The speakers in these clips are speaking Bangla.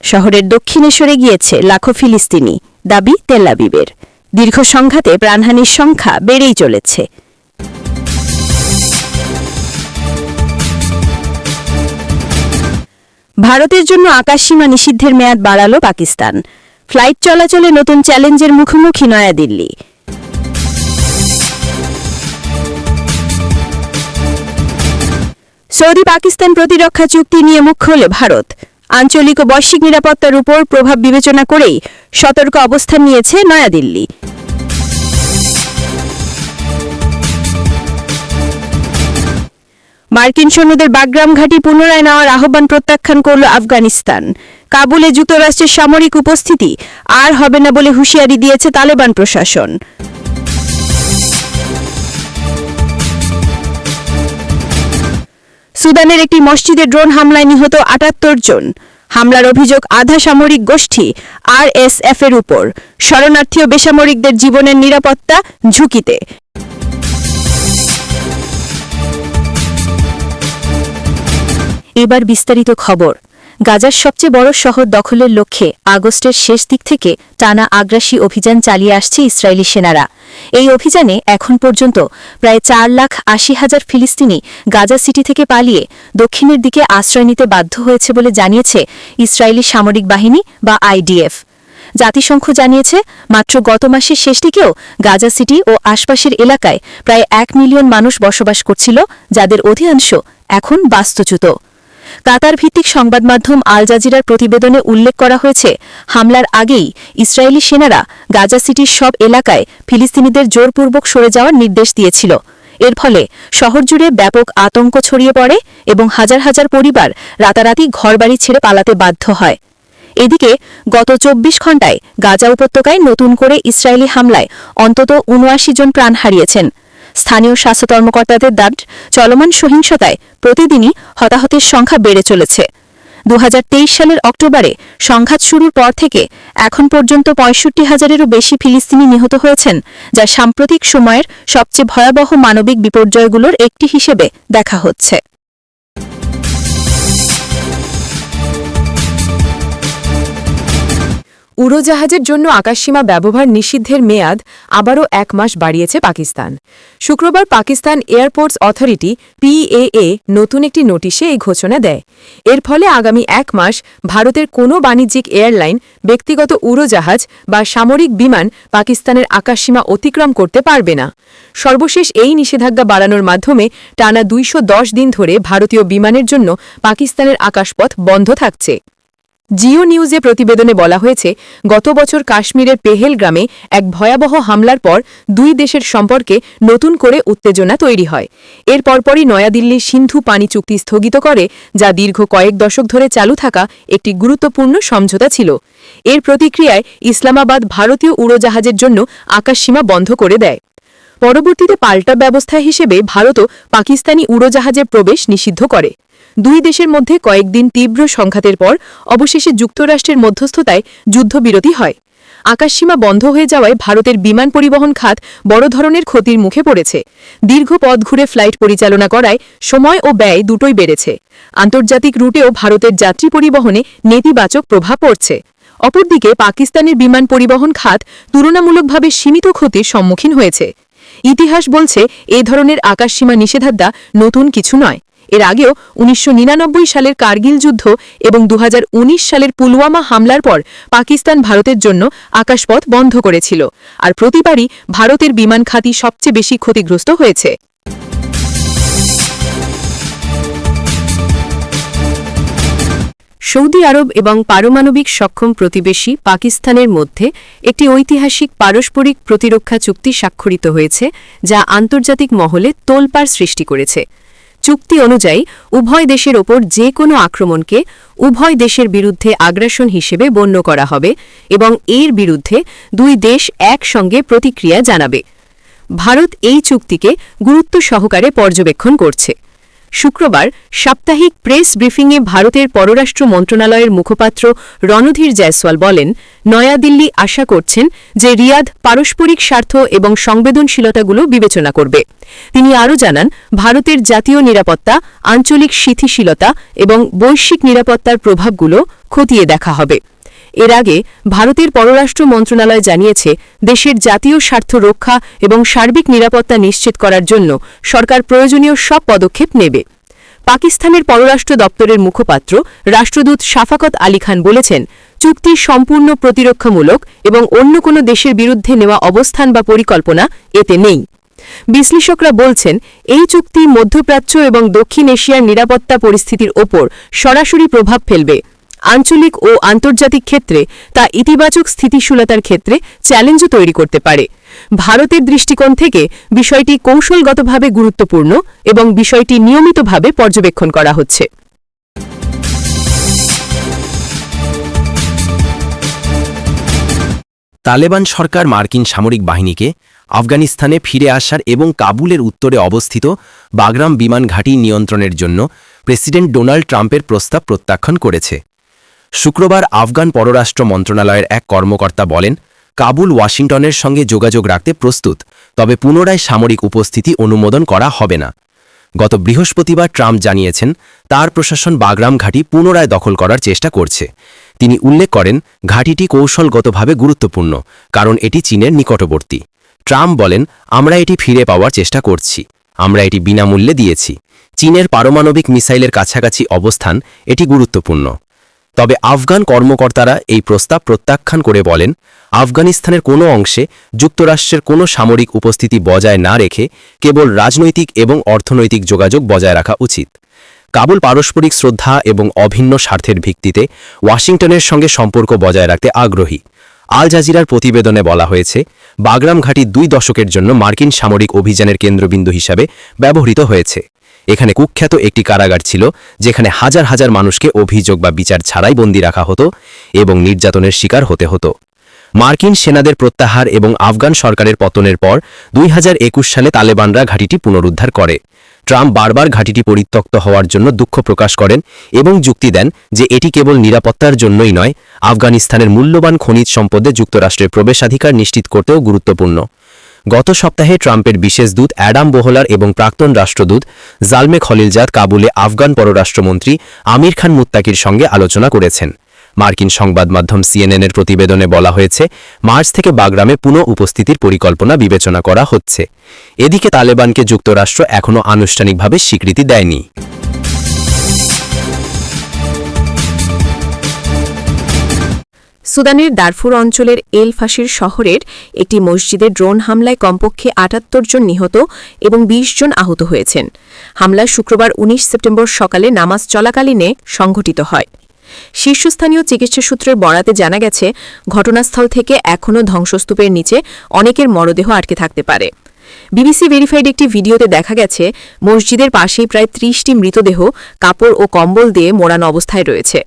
শহরের দক্ষিণে সরে গিয়েছে লাখো ফিলিস্তিনি, দাবি তেলাবিবের দীর্ঘ সংঘাতে প্রাণহানির সংখ্যা বেড়েই চলেছে। ভারতের জন্য আকাশসীমা নিষিদ্ধের মেয়াদ বাড়াল পাকিস্তান। ফ্লাইট চলাচলে নতুন চ্যালেঞ্জের মুখোমুখি নয়াদিল্লি। সৌদি পাকিস্তান প্রতিরক্ষা চুক্তি নিয়ে মুখ খোলে ভারত। আঞ্চলিক ও বৈশ্বিক নিরাপত্তার উপর প্রভাব বিবেচনা করেই সতর্ক অবস্থান নিয়েছে নয়াদিল্লি। মার্কিন সৈন্যদের বাগরাম ঘাঁটি পুনরায় নেওয়ার আহ্বান প্রত্যাখ্যান করল আফগানিস্তান। কাবুলে যুক্তরাষ্ট্রের সামরিক উপস্থিতি আর হবে না বলে হুঁশিয়ারি দিয়েছে তালেবান প্রশাসন। সুদানের একটি মসজিদে ড্রোন হামলায় নিহত আটাত্তর জন। হামলার অভিযোগ আধা সামরিক গোষ্ঠী আরএসএফ এর উপর। শরণার্থী ও বেসামরিকদের জীবনের নিরাপত্তা ঝুঁকিতে। এবার বিস্তারিত খবর। গাজার সবচেয়ে বড় শহর দখলের লক্ষ্যে আগস্টের শেষ দিক থেকে টানা আগ্রাসী অভিযান চালিয়ে আসছে ইসরায়েলি সেনারা। এই অভিযানে এখন পর্যন্ত প্রায় চার লাখ আশি হাজার ফিলিস্তিনি গাজা সিটি থেকে পালিয়ে দক্ষিণের দিকে আশ্রয় নিতে বাধ্য হয়েছে বলে জানিয়েছে ইসরায়েলি সামরিক বাহিনী বা আইডিএফ। জাতিসংঘ জানিয়েছে, মাত্র গত মাসের শেষ দিকেও গাজা সিটি ও আশপাশের এলাকায় প্রায় এক মিলিয়ন মানুষ বসবাস করছিল, যাদের অধিকাংশ এখন বাস্তুচ্যুত। কাতার ভিত্তিক সংবাদ মাধ্যম আল জাজিরার প্রতিবেদনে উল্লেখ করা হয়েছে, হামলার আগেই ইসরায়েলি সেনারা গাজা সিটির সব এলাকায় ফিলিস্তিনিদের জোরপূর্বক সরে যাওয়ার নির্দেশ দিয়েছিল। এর ফলে শহর জুড়ে ব্যাপক আতঙ্ক ছড়িয়ে পড়ে এবং হাজার হাজার পরিবার রাতারাতি ঘরবাড়ি ছেড়ে পালাতে বাধ্য হয়। এদিকে, গত চব্বিশ ঘণ্টায় গাজা উপত্যকায় নতুন করে ইসরায়েলি হামলায় অন্তত উনআশি জন প্রাণ হারিয়েছেন। স্থানীয় স্বাস্থ্য কর্মকর্তাদের দাব চলমান সহিংসতায় প্রতিদিনই হতাহতের সংখ্যা বেড়ে চলেছে। দু হাজার তেইশ সালের অক্টোবরে সংঘাত শুরুর পর থেকে এখন পর্যন্ত পঁয়ষট্টি হাজারেরও বেশি ফিলিস্তিনি নিহত হয়েছেন, যা সাম্প্রতিক সময়ের সবচেয়ে ভয়াবহ মানবিক বিপর্যয়গুলোর একটি হিসেবে দেখা হচ্ছে। উড়োজাহাজের জন্য আকাশসীমা ব্যবহার নিষিদ্ধের মেয়াদ আবারও এক মাস বাড়িয়েছে পাকিস্তান। শুক্রবার পাকিস্তান এয়ারপোর্টস অথরিটি পিএএ নতুন একটি নোটিশে এই ঘোষণা দেয়। এর ফলে আগামী এক মাস ভারতের কোনো বাণিজ্যিক এয়ারলাইন, ব্যক্তিগত উড়োজাহাজ বা সামরিক বিমান পাকিস্তানের আকাশসীমা অতিক্রম করতে পারবে না। সর্বশেষ এই নিষেধাজ্ঞা বাড়ানোর মাধ্যমে টানা দুইশ দশ দিন ধরে ভারতীয় বিমানের জন্য পাকিস্তানের আকাশপথ বন্ধ থাকছে। জিও নিউজে প্রতিবেদনে বলা হয়েছে, গত বছর কাশ্মীরের পেহেল গ্রামে এক ভয়াবহ হামলার পর দুই দেশের সম্পর্কে নতুন করে উত্তেজনা তৈরি হয়। এর পরপরই নয়াদিল্লি সিন্ধু পানি চুক্তি স্থগিত করে, যা দীর্ঘ কয়েক দশক ধরে চালু থাকা একটি গুরুত্বপূর্ণ সমঝোতা ছিল। এর প্রতিক্রিয়ায় ইসলামাবাদ ভারতীয় উড়োজাহাজের জন্য আকাশসীমা বন্ধ করে দেয়। পরবর্তীতে পাল্টা ব্যবস্থা হিসেবে ভারতও পাকিস্তানি উড়োজাহাজের প্রবেশ নিষিদ্ধ করে। দুই দেশের মধ্যে কয়েকদিন তীব্র সংঘাতের পর অবশেষে যুক্তরাষ্ট্রের মধ্যস্থতায় যুদ্ধবিরতি হয়। আকাশসীমা বন্ধ হয়ে যাওয়ায় ভারতের বিমান পরিবহন খাত বড় ধরনের ক্ষতির মুখে পড়েছে। দীর্ঘ পথ ঘুরে ফ্লাইট পরিচালনা করায় সময় ও ব্যয় দুটোই বেড়েছে। আন্তর্জাতিক রুটেও ভারতের যাত্রী পরিবহনে নেতিবাচক প্রভাব পড়ছে। অপরদিকে পাকিস্তানের বিমান পরিবহন খাত তুলনামূলকভাবে সীমিত ক্ষতির সম্মুখীন হয়েছে। ইতিহাস বলছে, এ ধরনের আকাশসীমা নিষেধাজ্ঞা নতুন কিছু নয়। এর আগেও উনিশশো নিরানব্বই সালের কার্গিল যুদ্ধ এবং দু হাজার উনিশ সালের পুলওয়ামা হামলার পর পাকিস্তান ভারতের জন্য আকাশপথ বন্ধ করেছিল। আর প্রতিবারই ভারতের বিমান খাতি সবচেয়ে বেশি ক্ষতিগ্রস্ত হয়েছে। সৌদি আরব এবং পারমাণবিক সক্ষম প্রতিবেশী পাকিস্তানের মধ্যে একটি ঐতিহাসিক পারস্পরিক প্রতিরক্ষা চুক্তি স্বাক্ষরিত হয়েছে, যা আন্তর্জাতিক মহলে তোলপাড় সৃষ্টি করেছে। চুক্তি অনুযায়ী উভয় দেশের ওপর যে কোনো আক্রমণকে উভয় দেশের বিরুদ্ধে আগ্রাসন হিসেবে গণ্য করা হবে এবং এর বিরুদ্ধে দুই দেশ একসঙ্গে প্রতিক্রিয়া জানাবে। ভারত এই চুক্তিকে গুরুত্ব সহকারে পর্যবেক্ষণ করছে। শুক্রবার সাপ্তাহিক প্রেস ব্রিফিংয়ে ভারতের পররাষ্ট্র মন্ত্রণালয়ের মুখপাত্র রণধীর জয়সওয়াল বলেন, নয়াদিল্লি আশা করছেন যে রিয়াদ পারস্পরিক স্বার্থ এবং সংবেদনশীলতাগুলো বিবেচনা করবে। তিনি আরও জানান, ভারতের জাতীয় নিরাপত্তা, আঞ্চলিক স্থিতিশীলতা এবং বৈশ্বিক নিরাপত্তার প্রভাবগুলো খতিয়ে দেখা হবে। এর আগে ভারতের পররাষ্ট্র মন্ত্রণালয় জানিয়েছে, দেশের জাতীয় স্বার্থ রক্ষা এবং সার্বিক নিরাপত্তা নিশ্চিত করার জন্য সরকার প্রয়োজনীয় সব পদক্ষেপ নেবে। পাকিস্তানের পররাষ্ট্র দপ্তরের মুখপাত্র রাষ্ট্রদূত শাফাকত আলী খান বলেছেন, চুক্তি সম্পূর্ণ প্রতিরক্ষামূলক এবং অন্য কোনো দেশের বিরুদ্ধে নেওয়া অবস্থান বা পরিকল্পনা এতে নেই। বিশ্লেষকরা বলছেন, এই চুক্তি মধ্যপ্রাচ্য এবং দক্ষিণ এশিয়ার নিরাপত্তা পরিস্থিতির ওপর সরাসরি প্রভাব ফেলবে। আঞ্চলিক ও আন্তর্জাতিক ক্ষেত্রে তা ইতিবাচক স্থিতিশীলতার ক্ষেত্রে চ্যালেঞ্জও তৈরি করতে পারে। ভারতের দৃষ্টিকোণ থেকে বিষয়টি কৌশলগতভাবে গুরুত্বপূর্ণ এবং বিষয়টি নিয়মিতভাবে পর্যবেক্ষণ করা হচ্ছে। তালেবান সরকার মার্কিন সামরিক বাহিনীকে আফগানিস্তানে ফিরে আসার এবং কাবুলের উত্তরে অবস্থিত বাগরাম বিমান ঘাঁটি নিয়ন্ত্রণের জন্য প্রেসিডেন্ট ডোনাল্ড ট্রাম্পের প্রস্তাব প্রত্যাখ্যান করেছে। শুক্রবার আফগান পররাষ্ট্র মন্ত্রণালয়ের এক কর্মকর্তা বলেন, কাবুল ওয়াশিংটনের সঙ্গে যোগাযোগ রাখতে প্রস্তুত, তবে পুনরায় সামরিক উপস্থিতি অনুমোদন করা হবে না। গত বৃহস্পতিবার ট্রাম্প জানিয়েছেন, তার প্রশাসন বাগরাম ঘাঁটি পুনরায় দখল করার চেষ্টা করছে। তিনি উল্লেখ করেন, ঘাঁটিটি কৌশলগতভাবে গুরুত্বপূর্ণ, কারণ এটি চীনের নিকটবর্তী। ট্রাম্প বলেন, আমরা এটি ফিরে পাওয়ার চেষ্টা করছি, আমরা এটি বিনামূল্যে দিয়েছি। চীনের পারমাণবিক মিসাইলের কাছাকাছি অবস্থান, এটি গুরুত্বপূর্ণ। তবে আফগান কর্মকর্তারা এই প্রস্তাব প্রত্যাখ্যান করে বলেন, আফগানিস্তানের কোনো অংশে যুক্তরাষ্ট্রের কোনো সামরিক উপস্থিতি বজায় না রেখে কেবল রাজনৈতিক এবং অর্থনৈতিক যোগাযোগ বজায় রাখা উচিত। কাবুল পারস্পরিক শ্রদ্ধা এবং অভিন্ন স্বার্থের ভিত্তিতে ওয়াশিংটনের সঙ্গে সম্পর্ক বজায় রাখতে আগ্রহী। আল জাজিরার প্রতিবেদনে বলা হয়েছে বাগরাম ঘাঁটি দুই দশকের জন্য মার্কিন সামরিক অভিযানের কেন্দ্রবিন্দু হিসাবে ব্যবহৃত হয়েছে। এখানে কুখ্যাত একটি কারাগার ছিল, যেখানে হাজার হাজার মানুষকে অভিযোগ বা বিচার ছাড়াই বন্দী রাখা হতো এবং নির্যাতনের শিকার হতে হতো। মার্কিন সেনাদের প্রত্যাহার এবং আফগান সরকারের পতনের পর দুই হাজার একুশ সালে তালেবানরা ঘাঁটিটি পুনরুদ্ধার করে। ট্রাম্প বারবার ঘাঁটিটি পরিত্যক্ত হওয়ার জন্য দুঃখ প্রকাশ করেন এবং যুক্তি দেন যে এটি কেবল নিরাপত্তার জন্যই নয়, আফগানিস্তানের মূল্যবান খনিজ সম্পদে যুক্তরাষ্ট্রের প্রবেশাধিকার নিশ্চিত করতেও গুরুত্বপূর্ণ। গত সপ্তাহে ট্রাম্পের বিশেষ দূত অ্যাডাম বোহলার এবং প্রাক্তন রাষ্ট্রদূত জালমে খলিলজাদ কাবুলে আফগান পররাষ্ট্রমন্ত্রী আমির খান মুত্তাকির সঙ্গে আলোচনা করেছেন। মার্কিন সংবাদ মাধ্যম সিএনএনের প্রতিবেদনে বলা হয়েছে, মার্চ থেকে বাগরামে পুনঃ উপস্থিতির পরিকল্পনা বিবেচনা করা হচ্ছে। এদিকে তালেবানকে যুক্তরাষ্ট্র এখনও আনুষ্ঠানিকভাবে স্বীকৃতি দেয়নি। সুদানের দারফুর অঞ্চলের এল ফাশির শহরের একটি মসজিদে ড্রোন হামলায় কমপক্ষে আটাত্তর জন নিহত এবং ২০ জন আহত হয়েছেন। হামলা শুক্রবার ১৯ সেপ্টেম্বর সকালে নামাজ চলাকালীনে সংঘটিত হয়। শীর্ষস্থানীয় চিকিৎসা সূত্রের বরাতে জানা গেছে, ঘটনাস্থল থেকে এখনও ধ্বংসস্তূপের নিচে অনেকের মরদেহ আটকে থাকতে পারে। বিবিসি ভেরিফাইড একটি ভিডিওতে দেখা গেছে, মসজিদের পাশেই প্রায় ত্রিশটি মৃতদেহ, কাপড় ও কম্বল দিয়ে মোড়ানো অবস্থায় রয়েছে।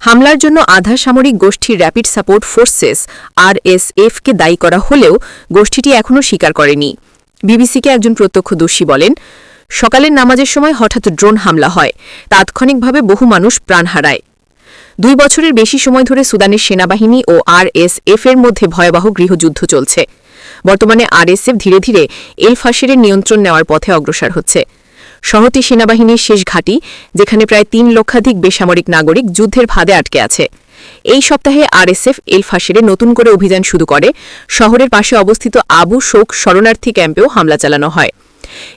হামলার জন্য আধা সামরিক গোষ্ঠীর র্যাপিড সাপোর্ট ফোর্সেস আরএসএফকে দায়ী করা হলেও গোষ্ঠীটি এখনও স্বীকার করেনি। বিবিসিকে একজন প্রত্যক্ষদর্শী বলেন, সকালের নামাজের সময় হঠাৎ ড্রোন হামলা হয়। তাৎক্ষণিকভাবে বহু মানুষ প্রাণ হারায়। দুই বছরের বেশি সময় ধরে সুদানের সেনাবাহিনী ও আরএসএফ এর মধ্যে ভয়াবহ গৃহযুদ্ধ চলছে। বর্তমানে আরএসএফ ধীরে ধীরে এল ফাশিরের নিয়ন্ত্রণ নেওয়ার পথে অগ্রসর হচ্ছে। শহরটি সেনাবাহিনীর শেষ ঘাঁটি, যেখানে প্রায় তিন লক্ষাধিক বেসামরিক নাগরিক যুদ্ধের ফাঁদে আটকে আছে। এই সপ্তাহে আরএসএফ এল ফাশিরে নতুন করে অভিযান শুরু করে। শহরের পাশে অবস্থিত আবু শোক শরণার্থী ক্যাম্পেও হামলা চালানো হয়।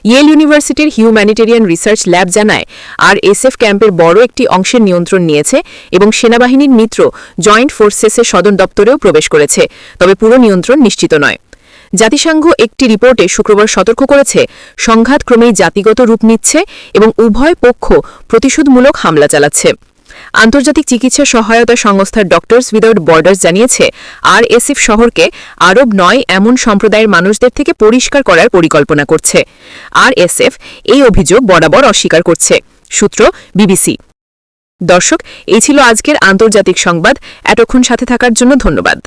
ইয়েল ইউনিভার্সিটির হিউম্যানিটেরিয়ান রিসার্চ ল্যাব জানায় আর এসএফ ক্যাম্পের বড় একটি অংশের নিয়ন্ত্রণ নিয়েছে এবং সেনাবাহিনীর মিত্র জয়েন্ট ফোর্সেসের সদর দপ্তরেও প্রবেশ করেছে। তবে পুরো নিয়ন্ত্রণ নিশ্চিত নয়। জাতিসংঘ একটি রিপোর্টে শুক্রবার সতর্ক করেছে, সংঘাত ক্রমেই জাতিগত রূপ নিচ্ছে এবং উভয় পক্ষ প্রতিশোধমূলক হামলা চালাচ্ছে। আন্তর্জাতিক চিকিৎসা সহায়তা সংস্থার ডক্টরস উইদাউট বর্ডার্স জানিয়েছে আর এসএফ শহরকে আরব নয় এমন সম্প্রদায়ের মানুষদের থেকে পরিষ্কার করার পরিকল্পনা করছে। আর এসএফ এই অভিযোগ বরাবর অস্বীকার করছে, সূত্র বিবিসি। দর্শক, এই ছিল আজকের আন্তর্জাতিক সংবাদ। এতক্ষণ সাথে থাকার জন্য ধন্যবাদ।